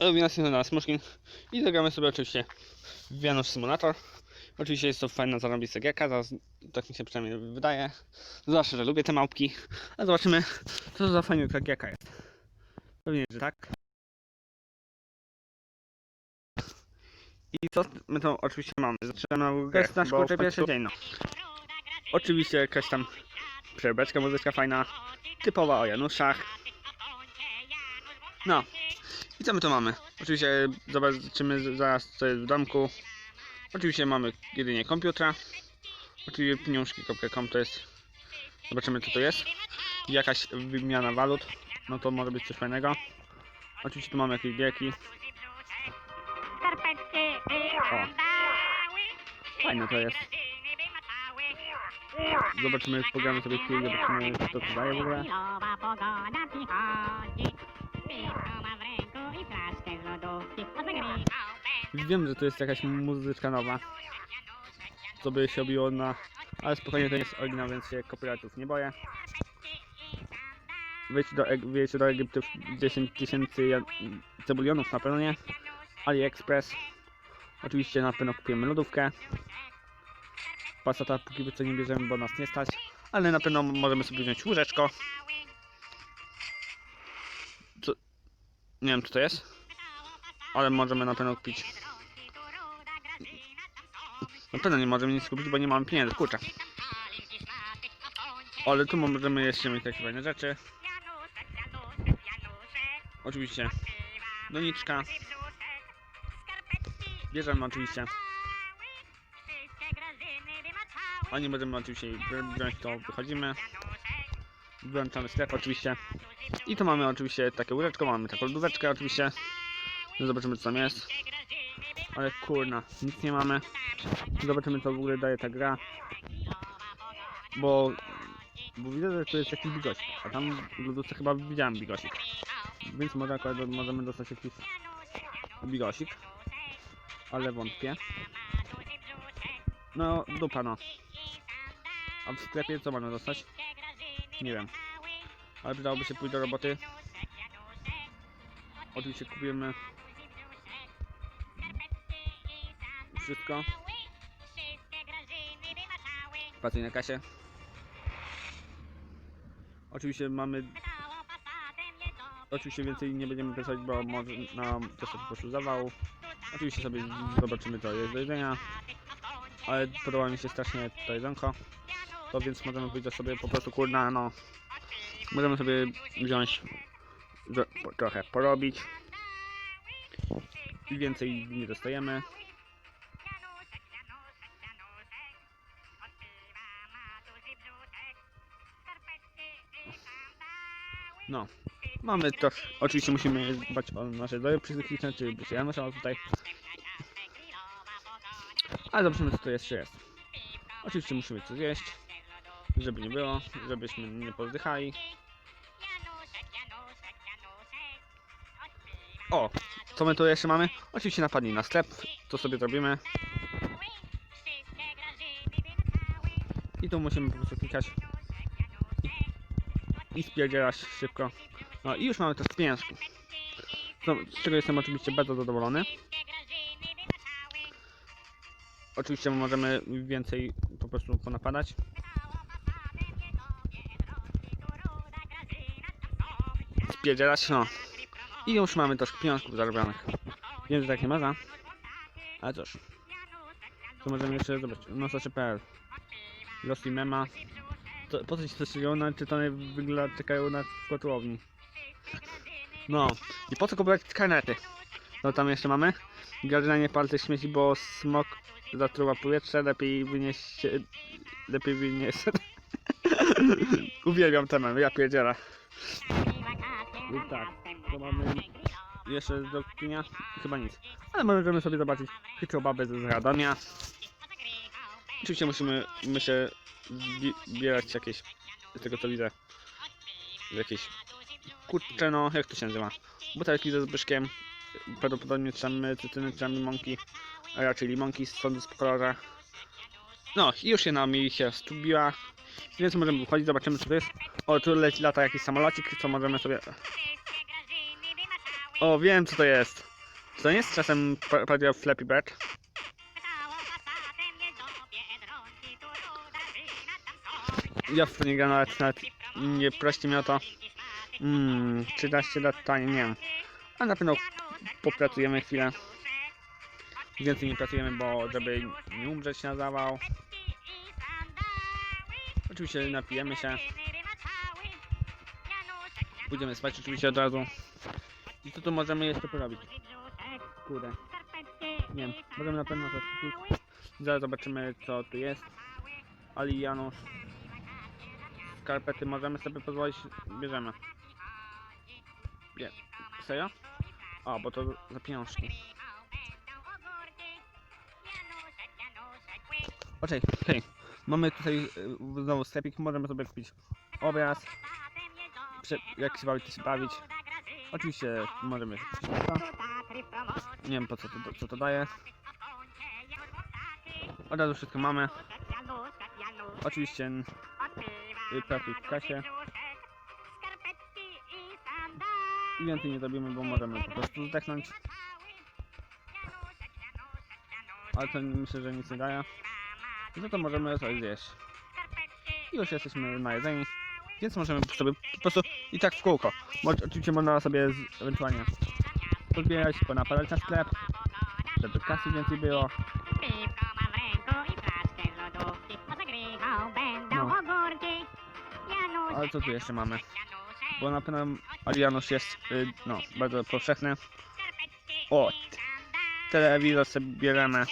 Nas na Smuszkin i zagramy sobie oczywiście w Simulator. Oczywiście jest to fajna zarobista gierka, zaraz, tak mi się przynajmniej wydaje. Zawsze, że lubię te małpki, a zobaczymy co to za fajna gierka jest. Pewnie, że tak. I co my to oczywiście mamy? Zaczynamy grę, nasz kurczę pierwszy dzień, no. Oczywiście jakaś tam przerbeczka muzyczka fajna, typowa o Januszach. No. I co my tu mamy? Oczywiście zobaczymy zaraz co jest w domku. Oczywiście mamy jedynie komputera. Oczywiście pieniążki.com to jest. Zobaczymy co to jest. Jakaś wymiana walut. No to może być coś fajnego. Oczywiście tu mamy jakieś biegi. O. Fajne to jest. Zobaczymy, pogramy sobie chwilę, zobaczymy co to daje w ogóle. Wiem, że to jest jakaś muzyczka nowa. Co by się obiło na... Ale spokojnie to jest oryginał, więc się copyrightów nie boję. Wejdźcie do, wejdźcie do Egiptu 10 tysięcy cebulionów na pewno nie. AliExpress. Oczywiście na pewno kupimy lodówkę. Passata póki co nie bierzemy, bo nas nie stać. Ale na pewno możemy sobie wziąć łóżeczko. Co? Nie wiem co to jest. Ale możemy na pewno kupić na pewno nie możemy nic kupić, bo nie mamy pieniędzy, kurczę. Ale tu możemy jeszcze mieć takie fajne rzeczy. Oczywiście doniczka. Bierzemy oczywiście. A nie będziemy oczywiście wziąć to wychodzimy. Włączamy sklep oczywiście. I tu mamy oczywiście takie łóżeczko, mamy taką lodóweczkę oczywiście. No Zobaczymy co tam jest. Ale kurna, nic nie mamy. Zobaczymy co w ogóle daje ta gra. Bo, bo widzę, że to jest jakiś bigosik. A tam w lodówce chyba widziałem bigosik. Więc może akurat możemy dostać jakiś bigosik. Ale wątpię. No dupa no. A w sklepie co można dostać? Nie wiem. Ale przydałoby się pójść do roboty. Oczywiście kupimy wszystko. Pracuję na kasie. Oczywiście mamy. Oczywiście więcej nie będziemy pisać, bo może nam to sobie po prostu zawał. Oczywiście sobie zobaczymy co jest do jedzenia. Ale podoba mi się strasznie to jedzonko. To więc możemy wyjść sobie po prostu kurna no. Możemy sobie wziąć trochę porobić. I więcej nie dostajemy. No. Mamy to. Oczywiście musimy dbać o nasze zdrowie psychiczne, czy by się ja nosiła tutaj. Ale zobaczymy co to jeszcze jest. Oczywiście musimy coś zjeść. Żeby nie było, żebyśmy nie pozdychali. O! Co my tu jeszcze mamy? Oczywiście napadli na sklep. Co sobie zrobimy? I tu musimy po prostu klikać. I spierdzielać szybko. No i już mamy też pieniążki. No, z czego jestem oczywiście bardzo zadowolony. Oczywiście możemy więcej po prostu ponapadać. Spierdzielać, no. I już mamy troszkę pieniążków zarobionych. Wiem, że tak nie można. Ale cóż. To możemy jeszcze zobaczyć. Nosacze.pl Lost Mema. To, po co ci to się one czytane czekają na kotłowni. No. I po co kupować karnety? No tam jeszcze mamy. Gardynanie palce śmieci, bo smok zatruwa powietrze, lepiej wynieść... Lepiej wynieść... Uwielbiam temat, ja pierdzielę. I tak, to mamy jeszcze do kupienia? Chyba nic. Ale możemy sobie zobaczyć chytrą babę z Radomia. Oczywiście musimy, myślę, zbi- zbierać jakieś, z tego co widzę, jakieś, kurczę no, jak to się nazywa? Butelki ze Zbyszkiem, prawdopodobnie trzemy cytryny, trzemy mąki, a raczej limonki, sądy z po kolorze. No i już się nami się stubiła, więc możemy wychodzić, zobaczymy co to jest. O, tu leci lata jakiś samolocik, co możemy sobie... O, wiem co to jest. To nie jest czasem pa- parodia Flappy Bird? Ja w to nie nawet, nawet nie prości mnie o to. Mm, 13 lat tanie, nie wiem. A na pewno popracujemy chwilę. Więcej nie pracujemy, bo żeby nie umrzeć na zawał. Oczywiście napijemy się, pójdziemy spać oczywiście od razu. I co tu możemy jeszcze porobić? Kurde, nie wiem, możemy na pewno to. Zaraz zobaczymy co tu jest. Ali Janusz. Skarpety możemy sobie pozwolić, bierzemy. Nie, serio? A, bo to za pieniążki. Okej, okej. Mamy tutaj y, znowu sklepik, możemy sobie kupić obraz, prze, jak się bawić, to się bawić. Oczywiście możemy. Nie wiem po co to, co to daje. Od razu wszystko mamy. Oczywiście y, profil w kasie. I więcej nie zrobimy, bo możemy po prostu zdechnąć. Ale to myślę, że nic nie daje. No to możemy coś zjeść. I już jesteśmy najedzeni. Więc możemy sobie po prostu i tak w kółko. Mo oczywiście można sobie z, ewentualnie pozbierać, ponapalać na sklep, żeby kasy więcej było. Ale co tu jeszcze mamy? Bo na pewno Alianusz jest, y, no, bardzo powszechny. O, telewizor sobie bierzemy.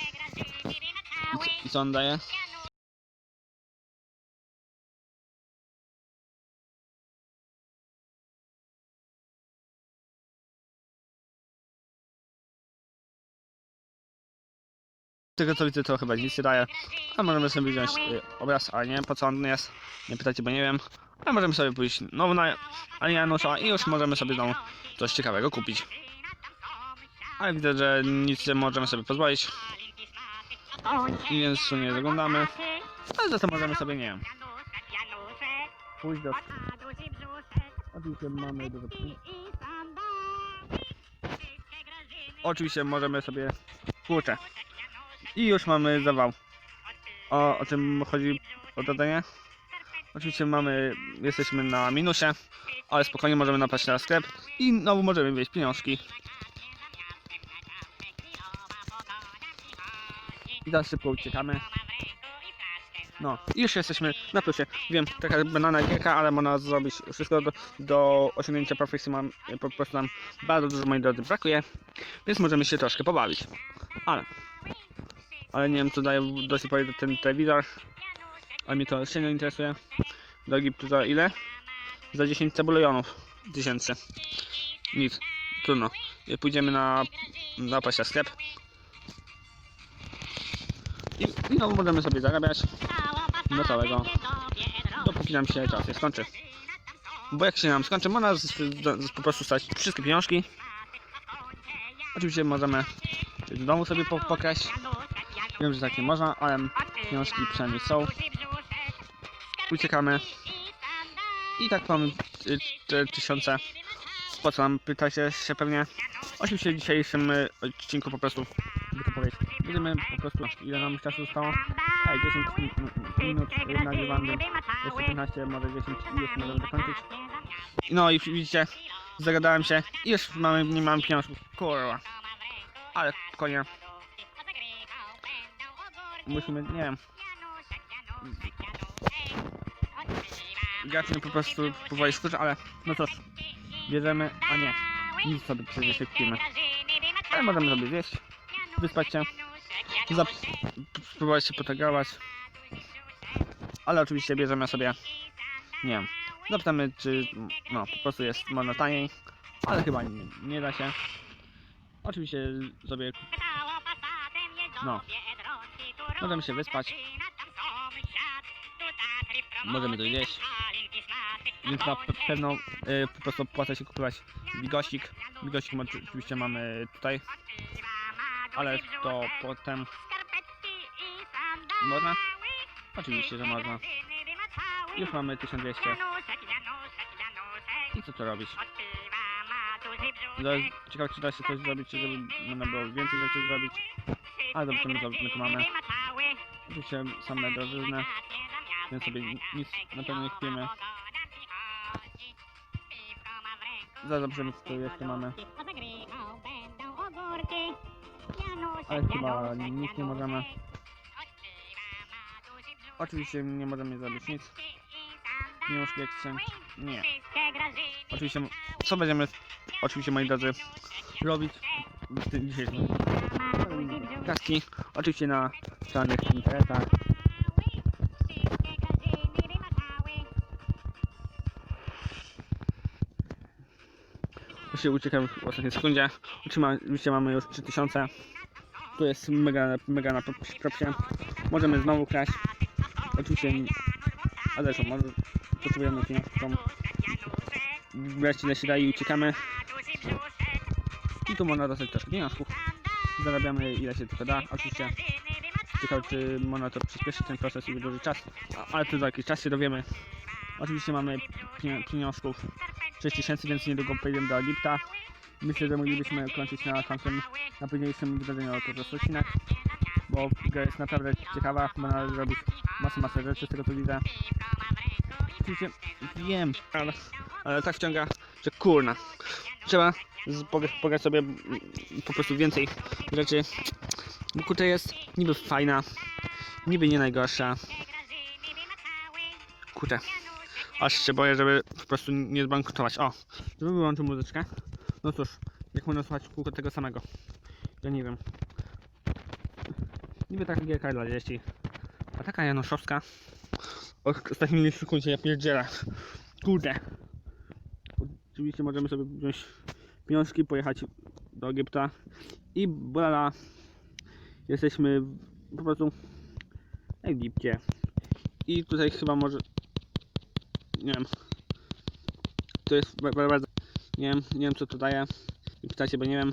I co on daje? Tego co widzę to chyba nic nie daje. A możemy sobie wziąć y, obraz, ale nie wiem po co on jest. Nie pytajcie, bo nie wiem. A możemy sobie pójść znowu na Alianusza i już możemy sobie znowu coś ciekawego kupić. Ale widzę, że nic nie możemy sobie pozwolić. I więc nie zaglądamy. Ale za to możemy sobie, nie wiem, pójść do... Oczywiście mamy dużo Oczywiście możemy sobie... Kurczę. I już mamy zawał. O, o czym chodzi o dodanie? Oczywiście mamy, jesteśmy na minusie, ale spokojnie możemy napaść na sklep i znowu możemy wieść pieniążki. I teraz szybko uciekamy. No, już jesteśmy na plusie. Wiem, taka banana gierka, ale można zrobić wszystko do, do osiągnięcia perfekcji. Mam, po prostu nam bardzo dużo, moi drodzy, brakuje, więc możemy się troszkę pobawić. Ale, ale nie wiem, co daje do pory ten telewizor, ale mnie to średnio interesuje. Drogi za ile? Za 10 cebulejonów tysięcy. Nic, trudno. Pójdziemy na, na paścia sklep. I, I możemy sobie zarabiać, do całego. dopóki nam się czas nie skończy. Bo jak się nam skończy, można po prostu stać wszystkie pieniążki. Oczywiście możemy w domu sobie po, pokraść. Wiem, że tak nie można, ale pieniążki przynajmniej są. Uciekamy. I tak mamy tysiące. Po co nam pytacie się pewnie? Oczywiście w dzisiejszym y, odcinku po prostu by to powiedzieć. Będziemy po prostu ile nam czasu zostało? Ej, 10 mi- mi- minut nagrywamy. Jeszcze 15, może 10 i już możemy dokończyć. No i widzicie, zagadałem się i już mamy, nie mamy pieniążków. Kurwa. Ale spokojnie. Musimy, nie wiem, gaśnie po prostu powoli skurcza, ale no cóż, bierzemy, a nie, nic sobie przecież kupimy. Ale możemy sobie zjeść, wyspać się, zap- spróbować się potargować. Ale oczywiście bierzemy sobie, nie wiem, zapytamy czy, no po prostu jest można taniej, ale chyba nie, nie da się. Oczywiście sobie No. Możemy się wyspać. Możemy to jeść. Więc na pe- pewno y, po prostu opłaca się kupować bigosik. Bigosik oczywiście mamy tutaj, ale to potem można? Oczywiście, że można. Już mamy 1200. I co tu robić? Ciekawe czy da się coś zrobić, żeby można było więcej rzeczy zrobić. Ale zobaczymy co my tu mamy. Oczywiście same drożyzny, więc sobie nic na pewno nie kupimy. Zaraz zobaczymy co tu jeszcze mamy. Ale chyba nic nie możemy. Oczywiście nie możemy zrobić nic. Pieniążki exchange. Nie. Oczywiście, co będziemy, oczywiście moi drodzy, robić w tym dzisiejszym kaski. Oczywiście na czarnych internetach. Się uciekam w ostatniej sekundzie. Oczywiście mamy już 3000. Tu jest mega, mega na propsie. Możemy znowu kraść. Oczywiście, a zresztą może potrzebujemy pieniążką. Brać ile się da i uciekamy. I tu można dostać troszkę pieniążków. Zarabiamy ile się tylko da. Oczywiście ciekawe czy można to przyspieszyć ten proces i wydłużyć czas. Ale to za jakiś czas się dowiemy. Oczywiście mamy pie- pieniążków 6000, więc niedługo pojedziemy do Egipta. Myślę, że moglibyśmy kończyć na tamtym, na późniejszym wydarzeniu po prostu odcinek. Bo gra jest naprawdę ciekawa, można zrobić masę, masę rzeczy z tego co widzę. Oczywiście wiem, ale, ale tak wciąga, że kurna. Trzeba pograć sobie po prostu więcej rzeczy. Bo kurczę jest niby fajna, niby nie najgorsza. Kurczę. Aż się boję, żeby po prostu nie zbankrutować. O, żeby wyłączył muzyczkę. No cóż, jak można słuchać kółko tego samego? Ja nie wiem. Niby taka gierka dla dzieci. A taka Januszowska. O ostatnim sekundzie ja pierdzielę. Kurde. Oczywiście możemy sobie wziąć pieniążki, pojechać do Egipta i voilà. Jesteśmy po prostu w Egipcie. I tutaj chyba może nie wiem. To jest ba- ba- bardzo nie wiem, nie wiem co to daje. Nie pytajcie, bo nie wiem.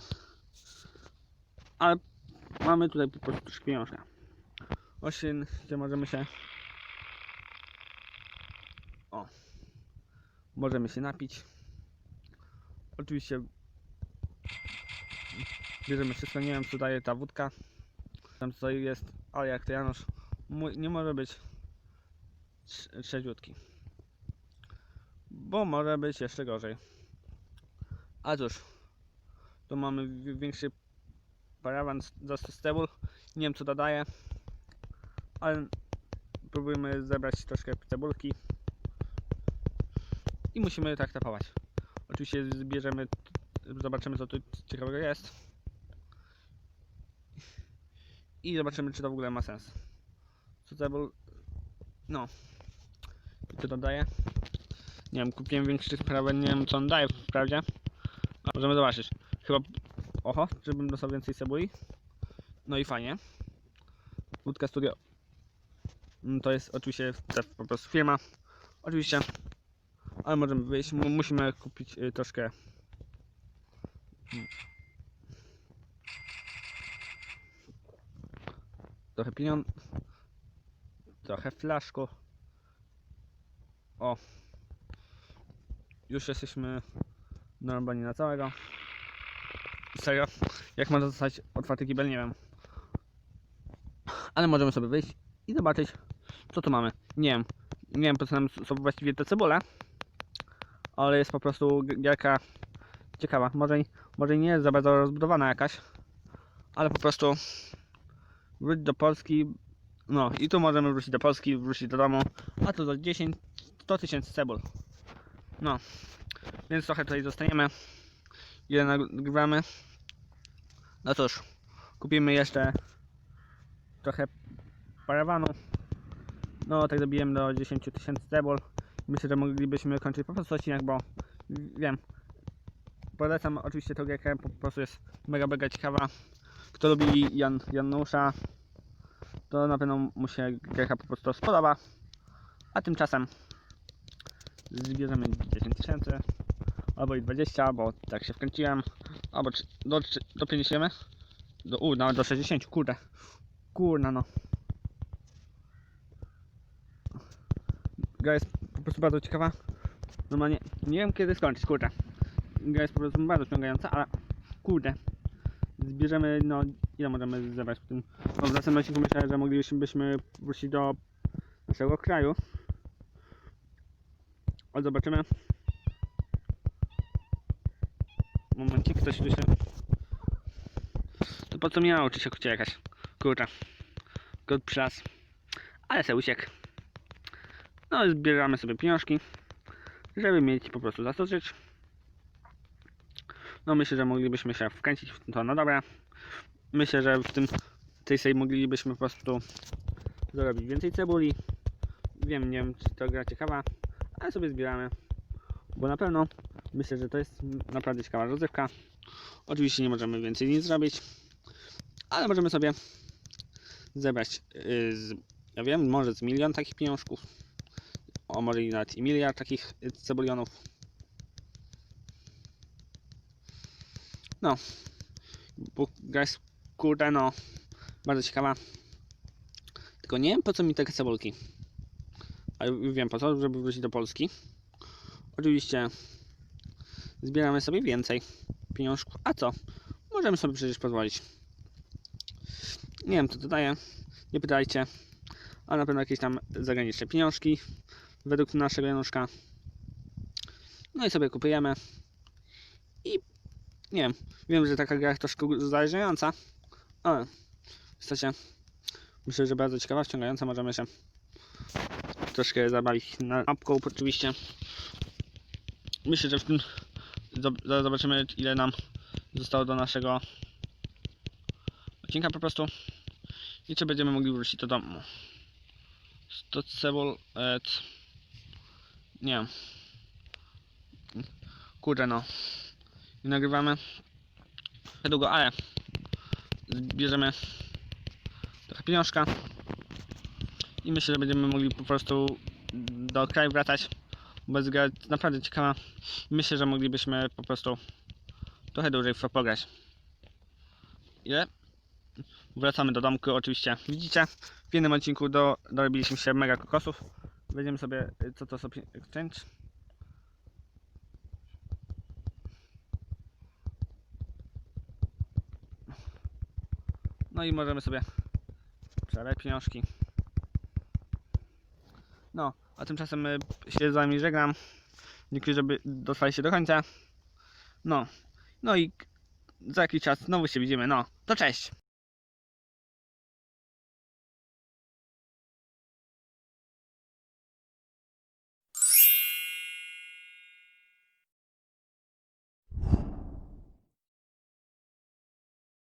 Ale mamy tutaj po prostu też pieniążka. Osiem, gdzie możemy się o możemy się napić. Oczywiście bierzemy wszystko, nie wiem co daje ta wódka. Tam co jest, ale jak to Janusz mu- nie może być trze- trzeźwiutki. Bo może być jeszcze gorzej. A cóż, tu mamy wi- większy parawan do stable. Nie wiem co dodaje, ale próbujemy zebrać troszkę cebulki i musimy tak tapować. Oczywiście zbierzemy, zobaczymy co tu ciekawego jest i zobaczymy czy to w ogóle ma sens. Co cebul, no, i co dodaje? Nie wiem, kupiłem większy parawan, nie wiem co on daje wprawdzie. A możemy zobaczyć. Chyba, oho, żebym dostał więcej cebuli. No i fajnie. Łódka Studio. Mm, To jest oczywiście po prostu firma. Oczywiście. Ale możemy wyjść. Mu- Musimy kupić y, troszkę. Trochę pieniądze. Trochę flaszku. O. Już jesteśmy normalnie na całego. Serio? Jak można zostać otwarty kibel, nie wiem. Ale możemy sobie wyjść i zobaczyć, co tu mamy. Nie wiem. Nie wiem, po co nam są właściwie te cebule. Ale jest po prostu gierka ciekawa. Może, może nie jest za bardzo rozbudowana jakaś. Ale po prostu wrócić do Polski. No i tu możemy wrócić do Polski, wrócić do domu. A to za 10, 100 tysięcy cebul. No. Więc trochę tutaj zostaniemy. Ile nagrywamy. No cóż, kupimy jeszcze trochę parawanu. No, tak dobijemy do 10 tysięcy cebul. Myślę, że moglibyśmy kończyć po prostu odcinek, bo wiem. Polecam oczywiście tę gierkę, po prostu jest mega, mega ciekawa. Kto lubi Jan, Janusza, to na pewno mu się gierka po prostu spodoba. A tymczasem zbierzemy 10 tysięcy albo i 20, bo tak się wkręciłem, albo do, do 50, do, u, nawet do 60, kurde, kurna no. Po prostu bardzo ciekawa, normalnie, nie wiem kiedy skończyć, kurde. gra jest po prostu bardzo wciągająca, ale kurde, zbierzemy, no ile możemy zebrać w tym, no w następnym odcinku myślę, że moglibyśmy byśmy wrócić do naszego kraju. Ale zobaczymy. Momencik, ktoś tu się... To po co mnie nauczyć się uciekać? Kurczę. God przylaz. Ale se uciekł. No i zbieramy sobie pieniążki, żeby mieć po prostu za co żyć. No myślę, że moglibyśmy się wkręcić w to na dobre. Myślę, że w tym tej serii moglibyśmy po prostu zarobić więcej cebuli. Wiem, nie wiem czy to gra ciekawa, ale sobie zbieramy. Bo na pewno myślę, że to jest naprawdę ciekawa rozrywka. Oczywiście nie możemy więcej nic zrobić, ale możemy sobie zebrać, yy, z, ja wiem, może z milion takich pieniążków, o może nawet i miliard takich cebulionów. No, gra jest kurde no, bardzo ciekawa. Tylko nie wiem po co mi te cebulki. Ale wiem po co, żeby wrócić do Polski. Oczywiście zbieramy sobie więcej pieniążków. A co? Możemy sobie przecież pozwolić. Nie wiem co to daje. Nie pytajcie. A na pewno jakieś tam zagraniczne pieniążki. Według naszego Januszka. No i sobie kupujemy. I nie wiem. Wiem, że taka gra troszkę uzależniająca. Ale w istocie myślę, że bardzo ciekawa, wciągająca. Możemy się troszkę zabawić na apką oczywiście. Myślę, że w tym zaraz zobaczymy ile nam zostało do naszego odcinka po prostu i czy będziemy mogli wrócić do domu. 100 cebul et... nie wiem. Kurde no. I nagrywamy niedługo, ale zbierzemy trochę pieniążka i myślę, że będziemy mogli po prostu do kraju wracać bo jest gra naprawdę ciekawa. Myślę, że moglibyśmy po prostu trochę dłużej w pograć. Ile? Wracamy do domku oczywiście. Widzicie? W jednym odcinku do, dorobiliśmy się mega kokosów. Będziemy sobie, y, co to sobie exchange? No i możemy sobie przelać pieniążki. No, a tymczasem y, się z wami żegnam. Dziękuję, żeby dotrwali się do końca. No, no i za jakiś czas znowu się widzimy. No, to cześć!